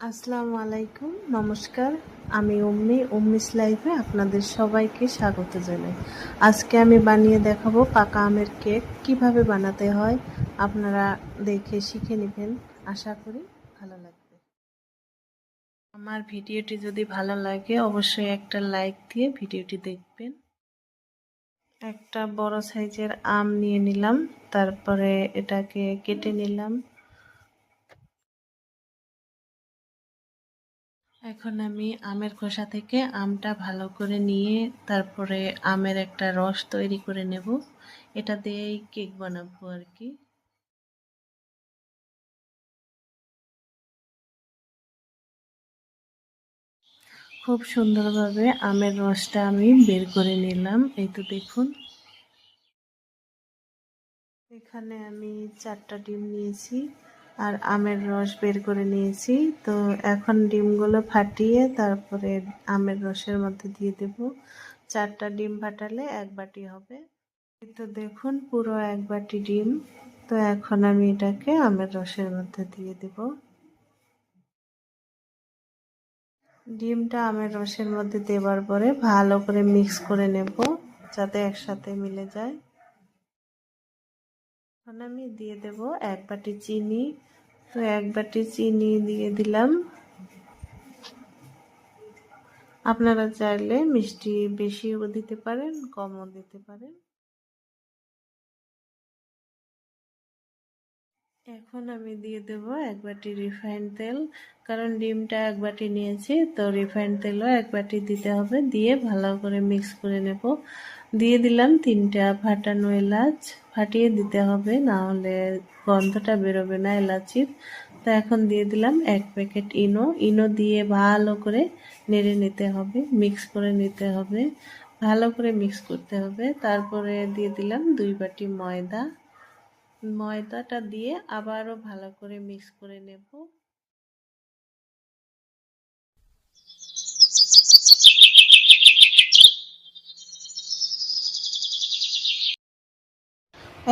আসসালামু আলাইকুম, নমস্কার। আমি উম্মি, উম্মিস লাইফে আপনাদের সবাইকে স্বাগত জানাই। আজকে আমি বানিয়ে দেখাবো পাকা আমের কেক, কীভাবে বানাতে হয়, আপনারা দেখে শিখে নেবেন। আশা করি ভালো লাগবে। আমার ভিডিওটি যদি ভালো লাগে, অবশ্যই একটা লাইক দিয়ে ভিডিওটি দেখবেন। একটা বড় সাইজের আম নিয়ে নিলাম, তারপরে এটাকে কেটে নিলাম। এখন আমি আমের খোসা থেকে আমটা ভালো করে নিয়ে তারপরে আমের একটা রস তৈরি করে নেব। এটা দিয়েই কেক বানাবো আর কি। খুব সুন্দরভাবে আমের রসটা আমি বের করে নিলাম। এই তো দেখুন। এখানে আমি চারটা ডিম নিয়েছি। আর আমের রস বের করে নিয়েছি। তো এখন ডিমগুলো ফাটিয়ে তারপরে আমের রসের মধ্যে দিয়ে দেব। চারটা ডিম ফাটালে এক বাটি হবে। তো দেখুন, পুরো এক বাটি ডিম। তো এখন আমি এটাকে আমের রসের মধ্যে দিয়ে দেব। ডিমটা আমের রসের মধ্যে দেওয়ার পরে ভালো করে মিক্স করে নেব, যাতে একসাথে মিলে যায়। এখন আমি দিয়ে দেব এক বাটি চিনি। তো এক বাটি চিনি দিয়ে দিলাম। আপনারা চাইলে মিষ্টি বেশিও দিতে পারেন, কমও দিতে পারেন। এখন আমি দিয়ে দেব এক বাটি রিফাইন্ড তেল, কারণ ডিমটা এক বাটি নিয়েছি, তো রিফাইন্ড তেলও এক বাটি দিতে হবে, দিয়ে ভালো করে মিক্স করে নেব। দিয়ে দিলাম তিনটা ফাটানো এলাচ, ফাটিয়ে দিতে হবে, না হলে গন্ধটা বেরোবে না এলাচির। তো এখন দিয়ে দিলাম এক প্যাকেট ইনো ইনো দিয়ে ভালো করে নেড়ে নিতে হবে মিক্স করে নিতে হবে, ভালো করে মিক্স করতে হবে। তারপরে দিয়ে দিলাম দুই বাটি ময়দা। ময়দাটা দিয়ে আবারও ভালো করে মিক্স করে নেব।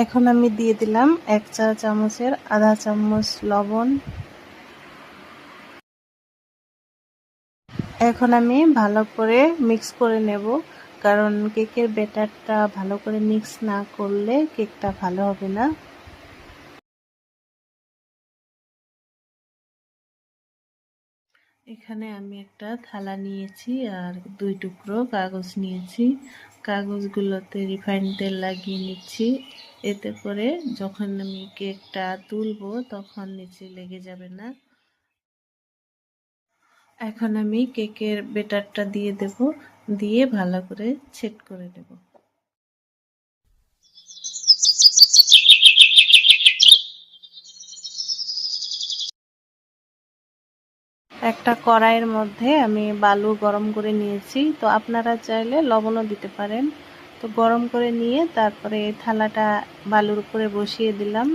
এখন আমি দিয়ে দিলাম এক চা চামচের আধা চামচ লবণ। এখন আমি ভালো করে মিক্স করে নেব, কারণ কেকের ব্যাটারটা ভালো করে মিক্স না করলে কেকটা ভালো হবে না। এখানে আমি একটা থালা নিয়েছি আর দুই টুকরো কাগজ নিয়েছি। কাগজগুলোতে রিফাইন তেল লাগিয়ে নিচ্ছি। এতে করে যখন আমি কেকটা তুলবো তখন নিচে লেগে যাবে না। এখন আমি কেকের বেটারটা দিয়ে দেব, দিয়ে ভালো করে ছেট করে দেব একটা কড়াইয়ের মধ্যে আমি বালু গরম করে নিয়েছি। তো আপনারা চাইলে লবণও দিতে পারেন। তো গরম করে নিয়ে তারপরে থালাটা বালুর উপরে বসিয়ে দিলাম।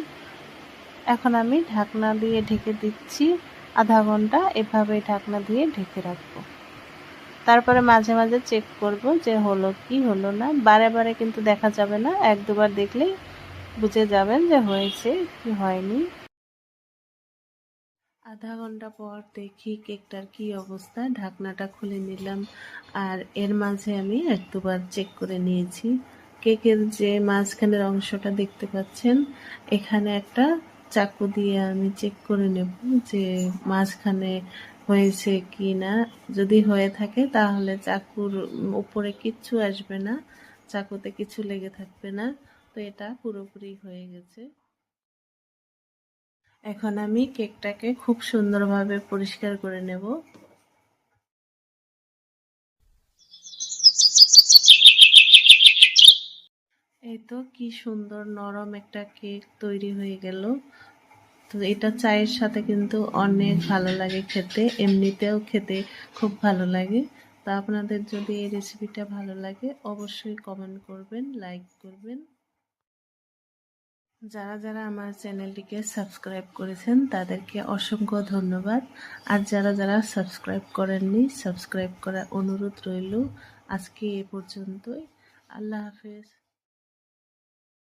এখন আমি ঢাকনা দিয়ে ঢেকে দিচ্ছি। আধা ঘণ্টা এভাবে ঢাকনা দিয়ে ঢেকে রাখব। তারপরে মাঝে মাঝে চেক করব যে হলো কি, হলো না। বারে বারে কিন্তু দেখা যাবে না। এক দুবার দেখলেই বুঝে যাবেন যে হয়েছে কি হয়নি। আধা ঘণ্টা পর দেখি কেকটার কি অবস্থা। ঢাকনাটা খুলে নিলাম আর এর মাঝে আমি এক দুবার চেক করে নিয়েছি। কেকের যে মাঝখানের অংশটা দেখতে পাচ্ছেন, এখানে একটা চাকু দিয়ে আমি চেক করে নেব যে মাঝখানে হয়েছে কি না যদি হয়ে থাকে তাহলে চাকুর উপরে কিচ্ছু আসবে না, চাকুতে কিছু লেগে থাকবে না। তো এটা পুরোপুরি হয়ে গেছে। এখন আমি কেকটাকে খুব সুন্দরভাবে পরিষ্কার করে নেব। এই তো কি সুন্দর নরম একটা কেক তৈরি হয়ে গেল। তো এটা চায়ের সাথে কিন্তু অনেক ভালো লাগে খেতে, এমনিতেও খেতে খুব ভালো লাগে। তা আপনাদের যদি এই রেসিপিটা ভালো লাগে, অবশ্যই কমেন্ট করবেন লাইক করবেন। যারা যারা আমার চ্যানেলটিকে সাবস্ক্রাইব করেছেন, তাদেরকে অসংখ্য ধন্যবাদ। আর যারা যারা সাবস্ক্রাইব করেননি, সাবস্ক্রাইব করার অনুরোধ রইল। আজকে এ পর্যন্তই। আল্লাহ হাফেজ।